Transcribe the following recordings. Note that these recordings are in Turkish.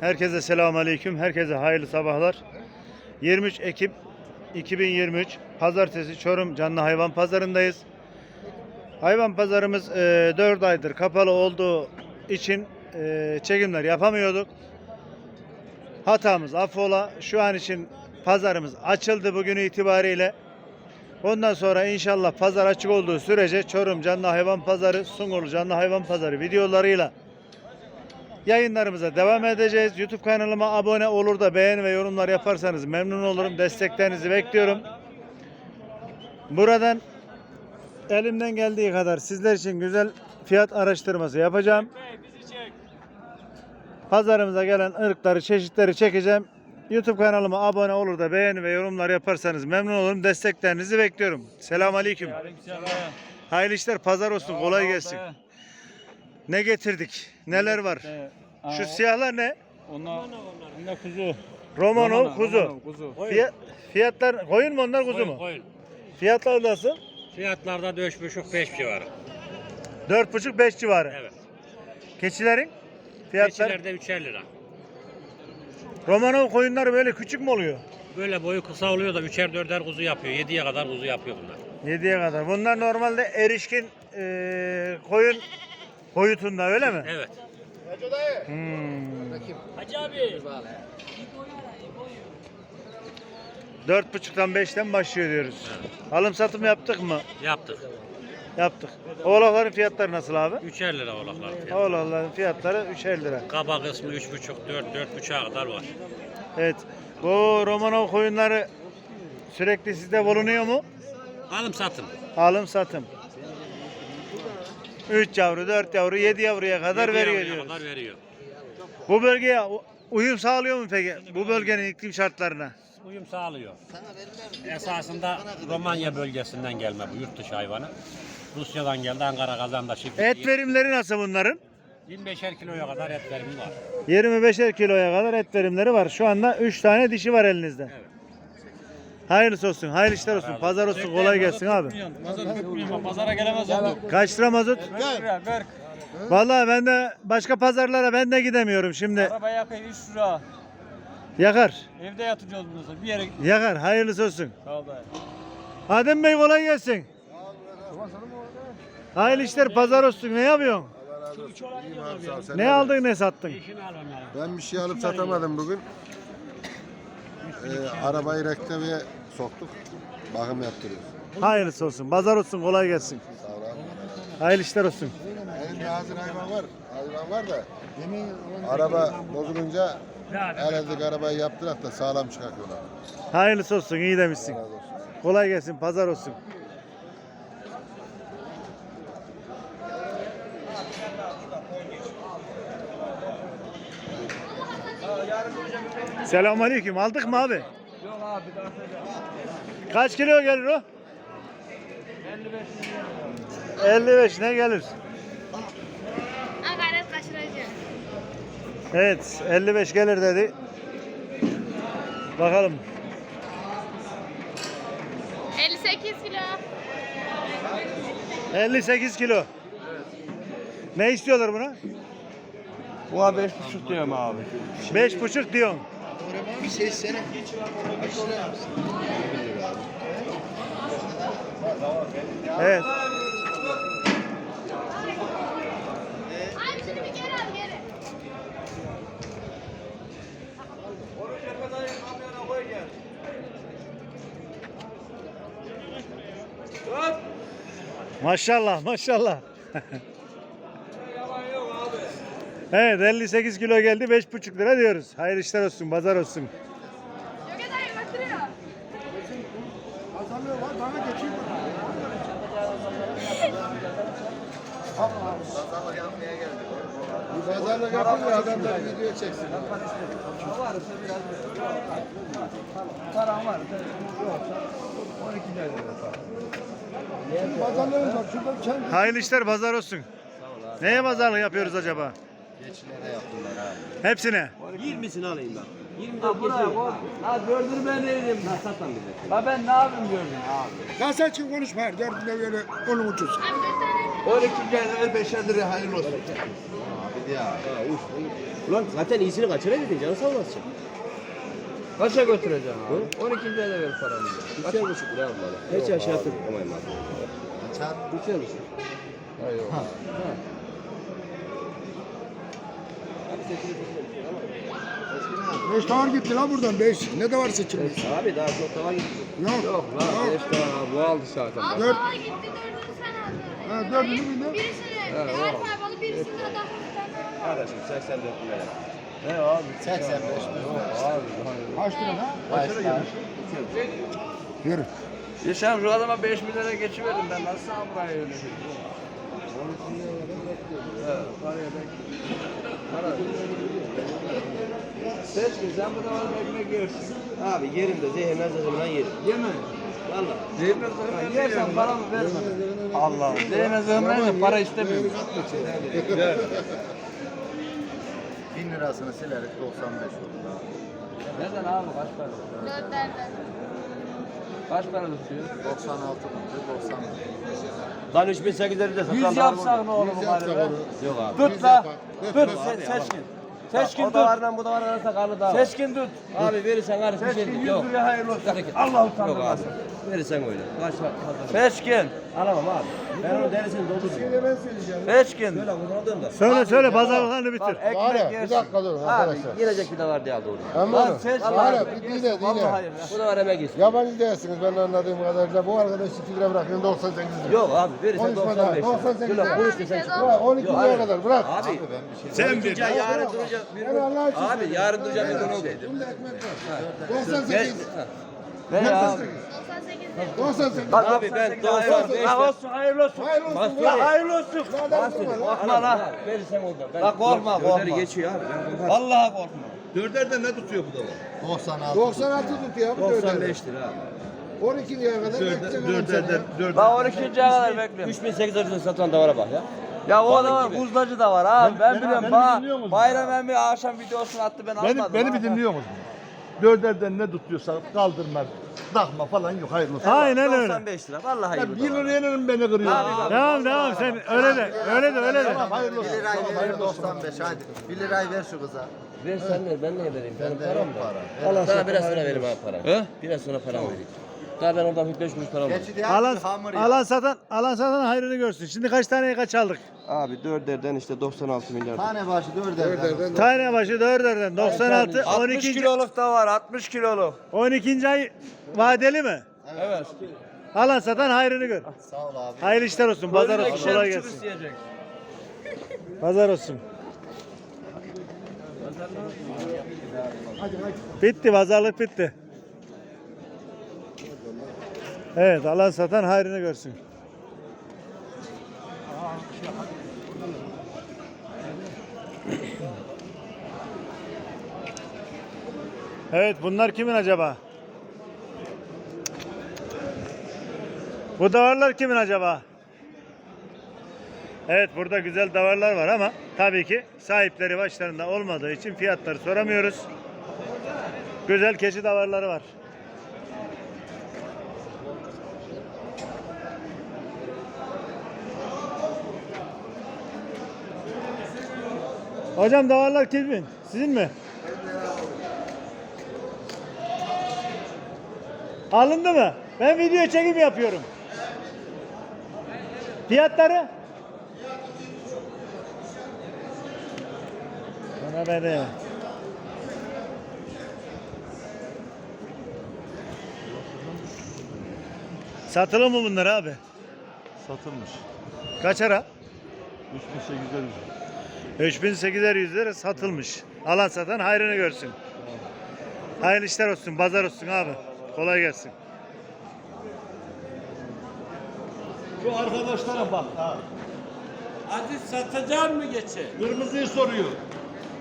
Herkese selamun aleyküm. Herkese hayırlı sabahlar. 23 Ekim 2023 Pazartesi Çorum Canlı Hayvan Pazarındayız. Hayvan pazarımız 4 aydır kapalı olduğu için e, çekimler yapamıyorduk. Hatamız affola. Şu an için pazarımız açıldı bugün itibariyle. Ondan sonra inşallah pazar açık olduğu sürece Çorum Canlı Hayvan Pazarı, Sungurlu Canlı Hayvan Pazarı videolarıyla yayınlarımıza devam edeceğiz. YouTube kanalıma abone olur da beğeni ve yorumlar yaparsanız memnun olurum. Desteklerinizi bekliyorum. Buradan elimden geldiği kadar sizler için güzel fiyat araştırması yapacağım. Pazarımıza gelen ırkları, çeşitleri çekeceğim. YouTube kanalıma abone olur da beğeni ve yorumlar yaparsanız memnun olurum. Desteklerinizi bekliyorum. Selamun Aleyküm. Hayırlı işler, pazar olsun, kolay gelsin. Ne getirdik? Neler var? Şu siyahlar ne? Onlar, onlar kuzu. Romanov kuzu. Romanov kuzu. Fiyat, fiyatlar koyun mu onlar kuzu mu? Koyun. Fiyatlar nasıl? Fiyatlarda 4,5-5 civarı. 4,5-5 civarı. Evet. Keçilerin fiyatlar. Keçilerde 3'er lira. Romanov koyunları böyle küçük mü oluyor? Böyle boyu kısa oluyor da 3'er 4'er kuzu yapıyor. 7'ye kadar kuzu yapıyor bunlar. 7'ye kadar. Bunlar normalde erişkin eee, koyun boyutunda öyle mi? Evet. Hmm. Hacı abi. 4,5'tan 5'ten başlıyor diyoruz. Alım satım yaptık mı? Yaptık. Yaptık. Oğlakların fiyatları nasıl abi? 3'er lira oğlaklar fiyatı. Oğlakların fiyatları 3'er lira. Kaba kısmı 3,5 4 4,5'a kadar var. Evet. Bu Romanov koyunları sürekli sizde bulunuyor mu? Alım satım. Alım satım. 3 yavru, 4 yavru, 7 yavruya kadar Yedi veriyor yavruya diyoruz. kadar veriyor. Bu bölgeye u- uyum sağlıyor mu peki? Bu bölgenin iklim şartlarına. Uyum sağlıyor. Esasında Romanya bölgesinden gelme bu yurt dışı hayvanı. Rusya'dan geldi Ankara Kazan'da çiftlik. Et verimleri nasıl bunların? 25'er kiloya kadar et verimi var. 25'er kiloya kadar et verimleri var. Şu anda 3 tane dişi var elinizde. Evet. Hayırlısı olsun, hayırlı işler olsun. Pazar olsun, kolay gelsin abi. Mazot tutmuyor. Pazara gelemez oldu. Kaç lira mazot? 40 lira 40. Vallahi ben de başka pazarlara ben de gidemiyorum şimdi. Araba yakıyor 3 lira. Yakar. Evde yatacağız bundan sonra. Bir yere Yakar. Hayırlısı olsun. Sağ ol dayı. Adem Bey kolay gelsin. Hayırlı işler pazar olsun. Ne yapıyorsun? Sağ ol. Sen Ne aldın ne sattın? Ben bir şey alıp satamadım bugün. Ee, arabayı rektemiye soktuk. Bakım yaptırıyoruz. Hayırlısı olsun. Pazar olsun. Kolay gelsin. Sağ ol abi. Hayırlı işler olsun. Bir hazır hayvan var. Hayvan var da araba bozulunca eledik arabayı yaptırak da sağlam çıkartıyorlar. Hayırlısı olsun. iyi demişsin. Kolay gelsin. Pazar olsun. Selamünaleyküm. Aldık mı abi? Yok abi daha Kaç kilo gelir o? 55 ne gelir? Agaret kaçıracağım. Evet 55 gelir dedi. Bakalım. 58 kilo. 58 kilo. Ne istiyorlar buna? Bu abi 5,5 diyorum abi. Beş buçuk Evet. Bir geri al geri. Maşallah maşallah. evet 58 kilo geldi 5,5 lira diyoruz. Hayırlı işler olsun, pazar olsun. Edayım götürüyor. Bir pazarlık yapın da adamlar video çeksin. Param var. Hayırlı işler pazar olsun. Neye pazarlık yapıyoruz acaba? Geçilere yaptılar abi. Hepsine. 20'sini alayım ben. 20 Ha buraya koy. Ha dördünü ben vereyim. Ha satan bize. Ha ben ne yapayım gördün abi. Kasa için konuşma her dördünde böyle onun ucuz. Abi bir tane 12 lira 5 lira hayırlı olsun. Ya. Ha, uç. Ulan zaten iyisini kaçıraydın canı sağ olasın. Kaça götüreceğim abi? 12. de ver paramı. Üçer buçuk lira bana. Hiç aşağı tutmayayım abi. Çat. Üçer buçuk. Eyvallah. Beş tavır gitti lan buradan beş. Ne de var seçilmiş? Abi daha çok daha gitti. Yok. Yok lan 5 tane abi bu aldı zaten. Dört. baba gitti dördünü sen aldın. Ha, dördünü bildin. Birisini Evet, her o. parabalı birisini de daha tane al. Kardeşim 84 lira. Ne abi? 85 Abi. Kaç lira lan? Kaç lira? Yürü. Yaşam şu adama 5 milyara geçiverdim ben nasıl sana burayı öyle? Evet, paraya bek. Para. Seç ki sen bu da var ekmek yersin. Abi yerimde zehirlen zehirlen yerim. Yeme. Valla. Zeyme zıhımla yersen paramı verme. Allah. Zeyme zıhımla para istemiyorum. 1000 lirasını silerek 95 oldu abi. Neden abi kaç para? Dörtlerden. Kaç para tutuyor? 96 mıydı? 90 mıydı? Lan 3800 de satan 100 yapsak ne olur bu onu. Yok abi. Tut la. Tut. Se-. Seçkin. Seçkin O tut. da var lan bu da var arasında karnı da var. Seçkin tut. Abi verirsen kardeş bir şey Seçkin değil. 100 Yok. liraya hayırlı olsun. Allah abi. Verirsen öyle. Kaç var? Seçkin. Alamam abi. Ben onun derisini doldururum. Seçkin. Böyle kullandığım da. Söyle söyle pazarlıklarını bitir. Bak Var ekmek ya bir yersin. dakika dur Abi arkadaşlar. gelecek bir de var diye aldı onu. Lan var ya bir dinle dinle. Bu da var emek istiyor. Yabancı değilsiniz ben anladığım kadarıyla. Bu arkadaş 2 lira bırakıyor 98 lira. Yok abi verirsen Konuşma daha, 95 lira. 98 Şöyle lira. konuş desen çık. Bırak 12 Yok, liraya kadar bırak. Abi Sen bir. ya yarın duracak bir Ben Abi yarın duracak bir konu oldu. Bunda ekmek var. 98. Ne ya? 98 lira. 98. Abi ben 95 La olsun hayırlı olsun. Hayırlı olsun. La hayırlı olsun. Adam. Korkma lan. Verirsen oradan. Ben La korkma, korkma. geçiyor abi. Ben. Vallahi korkma. 96. 96 tutuyor abi. 95 lira abi. 12 liraya kadar bekleyeceğim. La 12. kadar bekliyorum. 3800 lira satan da var bak ya. Ya o da var, buzlacı da var abi. Ben, biliyorum. Ba bayram emmi akşam videosunu attı ben Beni, almadım. beni ha. bir dinliyor musun? Dörderden ne tutuyorsa kaldırma, takma falan yok hayırlı olsun. Aynen öyle. 95 lira. Vallahi Ya iyi bu bir da var. liraya ne beni kırıyor? Abi, Devam devam sen öyle de öyle de öyle de. Tamam hayırlı 1 olsun. lirayı Tamam, ver hayırlı olsun. 95 hadi. 1 lirayı ver şu kıza. Ver sen ne? Ben ne vereyim? Benim param para. Allah Daha biraz sonra veririm abi para. He? Biraz sonra para vereyim. Daha ben oradan 5 kuruş para alırım. Geçi diye Alan, hamur ya. alan satan alan satan hayrını görsün. Şimdi kaç taneye kaç aldık? Abi 4'lerden işte 96 milyar. Tane başı 4'er. Tane başı dörderden 96 60 12. kiloluk da var 60 kiloluk. 12. ay vadeli mi? Evet. Alan satan hayrını gör. Sağ ol abi. Hayırlı işler olsun. Pazar olsun. Kolay gelsin. Pazar olsun. Bitti. Pazarlık bitti. Evet. Alan satan hayrını görsün. Evet. Bunlar kimin acaba? Bu davarlar kimin acaba? Evet burada güzel davarlar var ama tabii ki sahipleri başlarında olmadığı için fiyatları soramıyoruz. Güzel keçi davarları var. Hocam davarlar kimin? Sizin mi? Alındı mı? Ben video çekim yapıyorum. Fiyatları? Bana beni. Satılı mı bunlar abi? Satılmış. Kaç ara? 3800 3800 100 lira satılmış. Alan satan hayrını görsün. Hayırlı işler olsun, pazar olsun abi. Kolay gelsin. Şu arkadaşlara bak. Ha. Aziz satacak mı geçe? Kırmızıyı soruyor.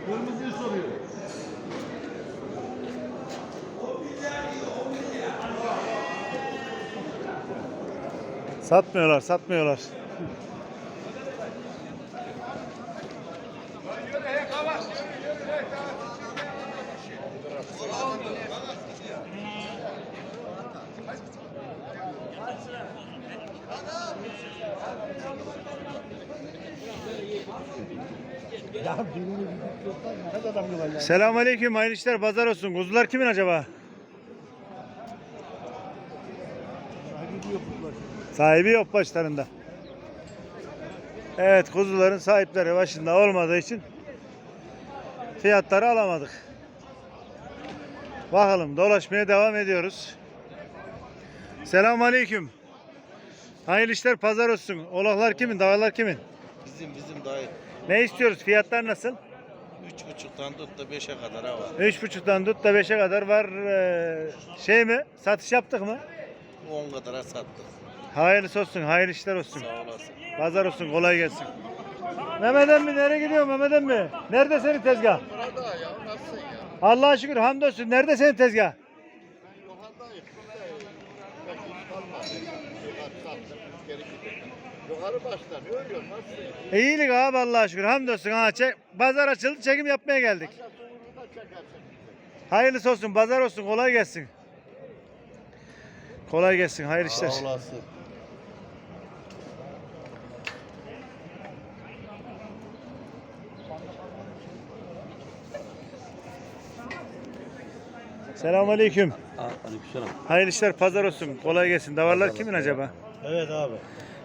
Kırmızıyı soruyor. Satmıyorlar, satmıyorlar. Selamünaleyküm. Hayırlı işler. Pazar olsun. Kuzular kimin acaba? Sahibi yok başlarında. Evet kuzuların sahipleri başında olmadığı için fiyatları alamadık. Bakalım dolaşmaya devam ediyoruz. Selamünaleyküm. Hayırlı işler pazar olsun. Olaklar kimin? Dağlar kimin? Bizim bizim dayı. Ne istiyoruz? Fiyatlar nasıl? Üç buçuktan tut da beşe kadar ha var. 3.5'dan tut da 5'e kadar var. Ee, şey mi? Satış yaptık mı? On kadara sattık. Hayırlısı olsun, hayırlı işler olsun. Sağ olasın. Pazar olsun, kolay gelsin. Mehmet emmi nereye gidiyor Mehmet emmi? Nerede senin tezgah? Burada ya nasılsın ya? Allah'a şükür hamdolsun. Nerede senin tezgah? Yukarı başta ne oluyor? Nasılsın? İyilik abi Allah'a şükür hamdolsun. Ha, çek, pazar açıldı, çekim yapmaya geldik. Da çekersin. Hayırlısı olsun, pazar olsun, kolay gelsin. Kolay gelsin, hayırlı işler. Sağ olasın. Selamünaleyküm. Aleykümselam. Hayırlı işler, pazar olsun, kolay gelsin. Davarlar kimin acaba? Evet abi.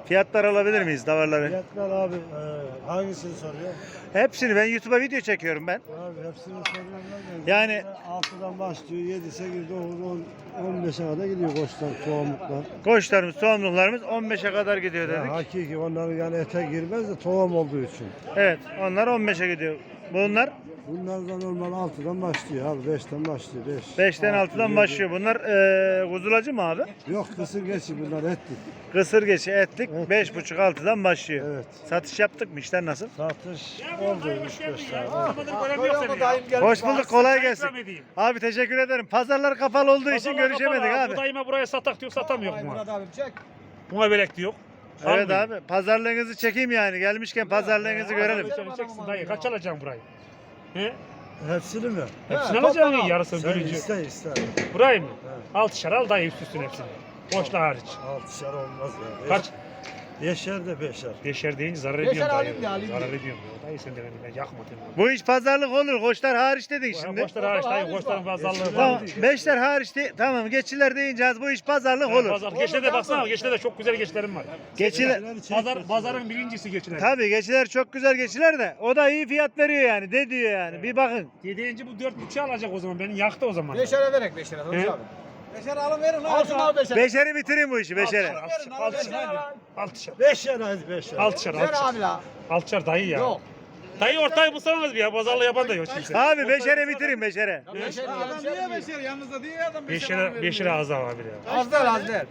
Fiyatlar alabilir miyiz davarları? Fiyatlar abi e, hangisini soruyor? Hepsini ben YouTube'a video çekiyorum ben. Abi hepsini soruyorlar. Yani- 6'dan başlıyor 7, 8, 9, 10, 15'e kadar gidiyor koçlar, tohumluklar. Koçlarımız, tohumluklarımız 15'e kadar gidiyor Ya, dedik. hakiki onların yani ete girmez de tohum olduğu için. Evet, onlar 15'e gidiyor. Bunlar Bunlar da normal 6'dan başlıyor abi 5'ten başlıyor 5. 5'ten 6'dan başlıyor. Bunlar eee kuzulacı mı abi? Yok kısır geçi bunlar etli. Kısır geçi etlik Evet. 5,5 6'dan başlıyor. Evet. Satış yaptık mı? İşler nasıl? Satış oldu 3-5 tane. Hoş bulduk. Kolay gelsin. Abi teşekkür ederim. Pazarlar kapalı olduğu için görüşemedik abi. Budayıma buraya satak diyor satamıyor buna. Buna belek diyor. Evet abi. Pazarlığınızı çekeyim yani. Gelmişken pazarlığınızı görelim. Çeksin dayı kaç alacaksın burayı? He? Hepsini mi? Hepsini alacaksın iyi yarısını Sen bölücü. iste iste. Burayı mı? Altışar al dayı üst üstüne hepsini. Boşla hariç. 6'şer olmaz ya. Kaç? Beşer de beşer. Beşer deyince zarar ediyorum dayı. Zarar ediyorum. Dayı sen de beni ben yakma. Bu iş pazarlık olur. Koçlar hariç dedin şimdi. Boşlar hariç dayı. Boşların fazlalığı Tamam. var. Beşler hariç de, tamam. Geçiler deyince az bu iş pazarlık olur. Pazar. Geçte de baksana. Geçte de çok güzel geçlerim var. Geçiler Pazar, pazarın birincisi geçiler. Tabii geçiler çok güzel geçiler de o da iyi fiyat veriyor yani. De diyor yani. Bir bakın. Yediğinci bu dört buçuğu alacak o zaman. Beni yaktı o zaman. Beşere verek beşere. He? Beşere alın verin lan. Alsın al beşere. Beşeri bitirin bu işi beşeri. Altışar. Altışar. Altışar. Altışar. Beşer hadi beşer. Altışar. Ver abi la. Altışar dayı ya. Yok. Dayı ortayı bulsanız bir ya. Pazarlı yapan da yok kimse. Abi beşere bitirin beşere. Adam niye beşer? Yanınızda diye adam Beşire, beşire az daha abi ya. Az der az der.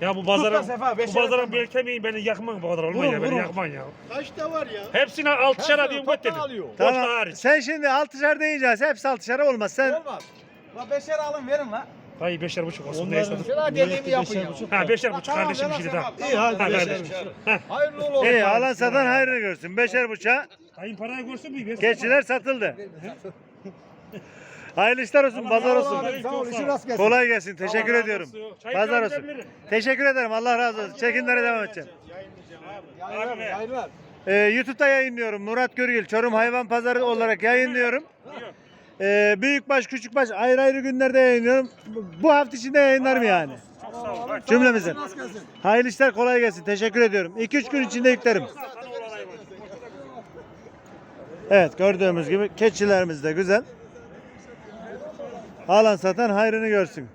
Ya bu pazarın, Sefa, bu tamam. bel kemiği beni yakman bu kadar olmaz ya. Beni yakman ya. Kaçta var ya? Hepsine altışar diyorum göt dedim. Tamam. Sen şimdi altışar deyince hepsi altışar olmaz. Sen Olmaz. La beşer alın verin la. Dayı beşer buçuk olsun. Neyse. Şuna dediğimi yapın ya. Ha beşer buçuk kardeşim bir şey daha. İyi hadi Ha beşer. kardeşim. Hayırlı uğurlu olsun. iyi alan satan hayrını görsün. Beşer buçuğa Dayın parayı görsün mü? Versin. geçiler satıldı. Hayırlı işler olsun, pazar olsun. Sağ ol, işin rast Kolay gelsin. Teşekkür ediyorum. Pazar olsun. Teşekkür ederim. Allah razı olsun. Çekimlere devam edeceğim. Ee, YouTube'da yayınlıyorum. Murat Görgül, Çorum Hayvan Pazarı olarak yayınlıyorum. Ee, büyükbaş, küçükbaş ayrı ayrı günlerde yayınlıyorum. Bu- Bu hafta içinde yayınlarım yani. Cümlemizin. Hayırlı işler, kolay gelsin. Teşekkür ediyorum. 2-3 gün içinde yüklerim. Evet, gördüğümüz gibi keçilerimiz de güzel. Alan satan hayrını görsün.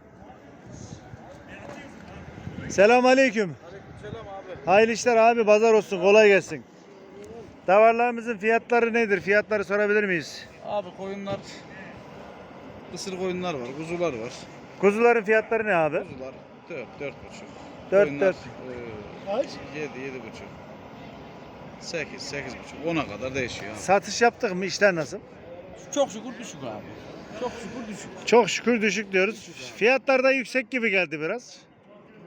Selam aleyküm. Hayırlı işler abi pazar olsun kolay gelsin. Davarlarımızın fiyatları nedir? Fiyatları sorabilir miyiz? Abi koyunlar Isır koyunlar var, kuzular var. Kuzuların fiyatları ne abi? Kuzular 4 4 buçuk. 4 Koyunlar, 4. Kaç? 7 7 buçuk. 8 8 buçuk 10'a kadar değişiyor. Satış yaptık mı? İşler nasıl? Çok şükür düşük abi. Çok şükür düşük. Çok şükür düşük diyoruz. Fiyatlar da yüksek gibi geldi biraz.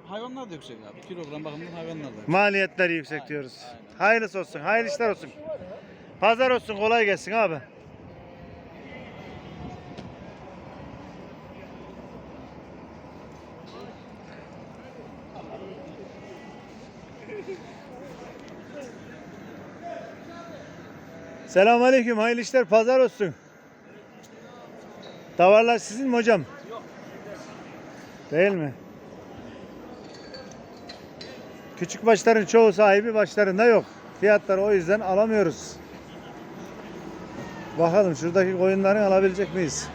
Hayvanlar da yüksek abi. Kilogram bakımından hayvanlar da. Maliyetler yüksek diyoruz. Hayırlısı olsun. Hayırlı işler olsun. Pazar olsun. Kolay gelsin abi. Selamünaleyküm. Hayırlı işler. Pazar olsun. Davarlar sizin mi hocam? Değil mi? Küçük başların çoğu sahibi başlarında yok. Fiyatları o yüzden alamıyoruz. Bakalım şuradaki koyunları alabilecek miyiz?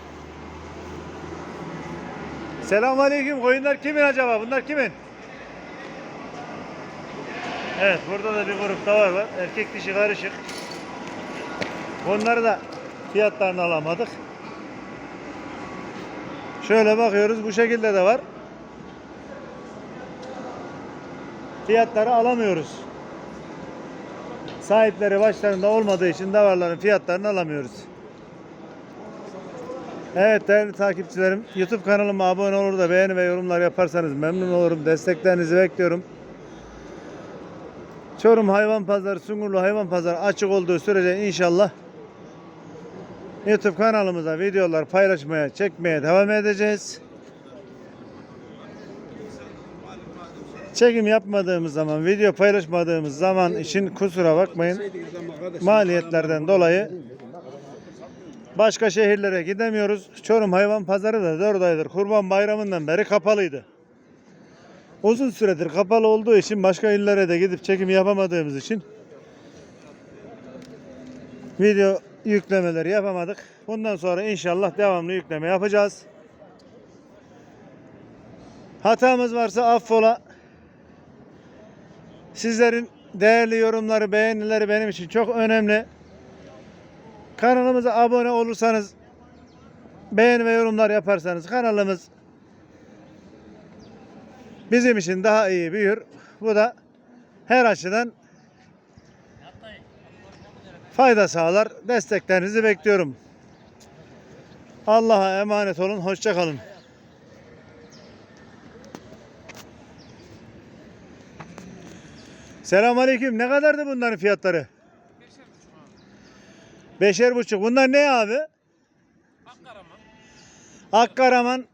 Selamünaleyküm. Koyunlar kimin acaba? Bunlar kimin? Evet, burada da bir grup davar var. Erkek dişi karışık. Onları da fiyatlarını alamadık. Şöyle bakıyoruz. Bu şekilde de var. Fiyatları alamıyoruz. Sahipleri başlarında olmadığı için davarların fiyatlarını alamıyoruz. Evet değerli takipçilerim, YouTube kanalıma abone olur da beğeni ve yorumlar yaparsanız memnun olurum. Desteklerinizi bekliyorum. Çorum Hayvan Pazarı, Sungurlu Hayvan Pazarı açık olduğu sürece inşallah YouTube kanalımıza videolar paylaşmaya, çekmeye devam edeceğiz. Çekim yapmadığımız zaman, video paylaşmadığımız zaman için kusura bakmayın. Maliyetlerden dolayı başka şehirlere gidemiyoruz. Çorum Hayvan Pazarı da 4 aydır Kurban Bayramı'ndan beri kapalıydı. Uzun süredir kapalı olduğu için başka illere de gidip çekim yapamadığımız için video yüklemeleri yapamadık. Bundan sonra inşallah devamlı yükleme yapacağız. Hatamız varsa affola. Sizlerin değerli yorumları, beğenileri benim için çok önemli. Kanalımıza abone olursanız, beğeni ve yorumlar yaparsanız kanalımız bizim için daha iyi büyür. Bu da her açıdan fayda sağlar. Desteklerinizi bekliyorum. Allah'a emanet olun. Hoşça kalın. Selamünaleyküm. Ne kadardı bunların fiyatları? Beşer buçuk. Bunlar ne abi? Akkaraman. Akkaraman.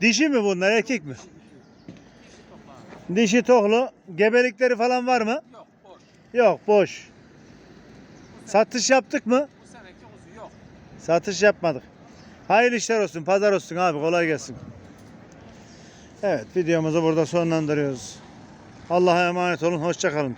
Dişi mi bunlar, erkek mi? Dişi toklu. Gebelikleri falan var mı? Yok, boş. Yok, boş. Satış yaptık mı? Bu seneki yok. Satış yapmadık. Hayırlı işler olsun, pazar olsun abi, kolay gelsin. Evet, videomuzu burada sonlandırıyoruz. Allah'a emanet olun, hoşça kalın.